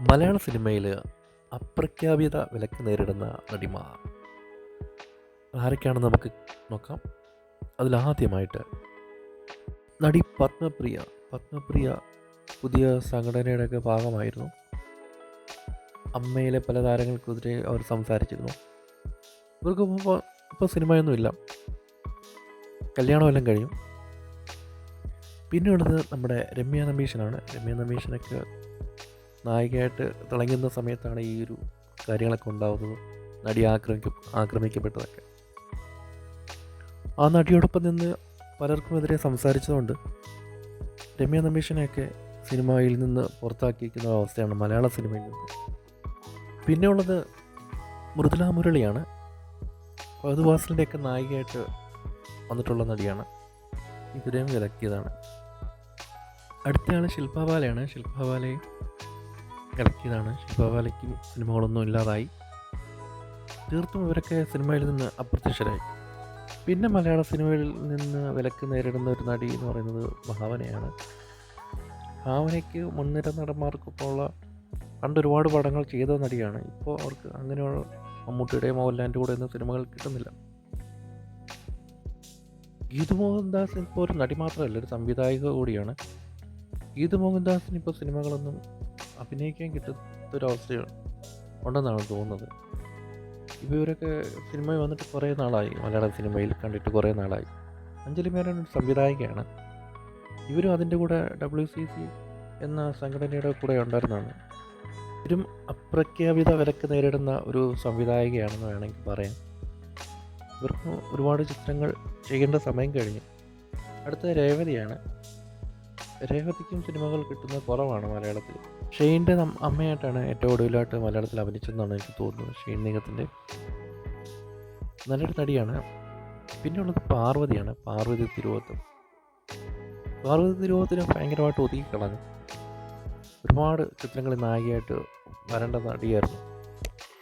മലയാള സിനിമയിൽ അപ്രഖ്യാപിത വിലക്ക് നേരിടുന്ന നടിമാർ ആരൊക്കെയാണെന്ന് നമുക്ക് നോക്കാം. അതിലാദ്യമായിട്ട് നടി പത്മപ്രിയ. പത്മപ്രിയ പുതിയ സംഘടനയുടെയൊക്കെ ഭാഗമായിരുന്നു. അമ്മയിലെ പല താരങ്ങൾക്കെതിരെ അവർ സംസാരിച്ചിരുന്നു. ഇവർക്ക് ഇപ്പോൾ ഇപ്പോൾ സിനിമയൊന്നുമില്ല കല്യാണമെല്ലാം കഴിഞ്ഞു. പിന്നെയുള്ളത് നമ്മുടെ രമ്യ നമീഷനാണ് രമ്യ നമ്പീശനൊക്കെ നായികയായിട്ട് തിളങ്ങുന്ന സമയത്താണ് ഈ ഒരു കാര്യങ്ങളൊക്കെ ഉണ്ടാകുന്നത് നടി ആക്രമിക്ക ആക്രമിക്കപ്പെട്ടതൊക്കെ. ആ നടിയോടൊപ്പം നിന്ന് പലർക്കും പലർക്കുമെതിരെ സംസാരിച്ചതുകൊണ്ട് രമ്യ നമീഷിനെയൊക്കെ സിനിമയിൽ നിന്ന് പുറത്താക്കിയിരിക്കുന്ന അവസ്ഥയാണ് മലയാള സിനിമയിൽ നിന്ന്. പിന്നെ ഉള്ളത് മൃദുല മുരളിയാണ്. ഫഹദ് നായികയായിട്ട് വന്നിട്ടുള്ള നടിയാണ്. ഇതിനെയും വിലക്കിയതാണ്. അടുത്തയാൾ ശില്പാബാലയാണ് ശില്പാബാലയെ ഇറക്കിയതാണ്. ശില്പാബാലയ്ക്കും സിനിമകളൊന്നും ഇല്ലാതായി. തീർത്തും ഇവരൊക്കെ സിനിമയിൽ നിന്ന് അപ്രത്യക്ഷരായി. പിന്നെ മലയാള സിനിമയിൽ നിന്ന് വിലക്ക് നേരിടുന്ന ഒരു നടി എന്ന് പറയുന്നത് ഭാവനയാണ്. ഭാവനയ്ക്ക് മുൻനിര നടന്മാർക്കൊപ്പമുള്ള പണ്ട് ഒരുപാട് പടങ്ങൾ ചെയ്ത നടിയാണ്. ഇപ്പോൾ അവർക്ക് അങ്ങനെയുള്ള മമ്മൂട്ടിയുടെയും മോഹൻലാലിന്റെ കൂടെ ഒന്നും സിനിമകൾ കിട്ടുന്നില്ല. ഗീതു മോഹൻദാസ് ഇപ്പോൾ ഒരു നടി മാത്രമല്ല ഒരു സംവിധായിക കൂടിയാണ്. ഗീതു മോഹൻദാസിന് ഇപ്പോൾ സിനിമകളൊന്നും അഭിനയിക്കാൻ കിട്ടാത്തൊരവസ്ഥ ഉണ്ടെന്നാണ് തോന്നുന്നത്. ഇവരൊക്കെ സിനിമയിൽ വന്നിട്ട് കുറേ നാളായി. മലയാള സിനിമയിൽ കണ്ടിട്ട് കുറേ നാളായി. അഞ്ജലി മേനോൻ ഒരു സംവിധായികയാണ്. ഇവരും അതിന്റെ കൂടെ ഡബ്ല്യു സി സി എന്ന സംഘടനയുടെ കൂടെ ഉണ്ടായിരുന്നതാണ്. ഇവരും അപ്രഖ്യാപിത വിലക്ക് നേരിടുന്ന ഒരു സംവിധായികയാണെന്ന് വേണമെങ്കിൽ പറയാം. ഇവർക്ക് ഒരുപാട് ചിത്രങ്ങൾ ചെയ്യേണ്ട സമയം കഴിഞ്ഞു. അടുത്ത രേവതിയാണ്. രേവതിക്കും സിനിമകൾ കിട്ടുന്നത് കുറവാണ് മലയാളത്തിൽ. ഷെയ്ന്റെ അമ്മയായിട്ടാണ് ഏറ്റവും ഒടുവിലായിട്ട് മലയാളത്തിൽ അഭിനയിച്ചതെന്നാണ് എനിക്ക് തോന്നുന്നത്. ഷെയ്ൻ നിഗത്തിന്റെ നല്ലൊരു നടിയാണ്. പിന്നെയുള്ളത് പാർവതിയാണ്. പാർവതി തിരുവോത്തം. പാർവതി തിരുവോത്തിനെ ഭയങ്കരമായിട്ട് ഒതുക്കി കളഞ്ഞു. ഒരുപാട് ചിത്രങ്ങളിൽ നായികയായിട്ട് വരേണ്ട നടിയായിരുന്നു.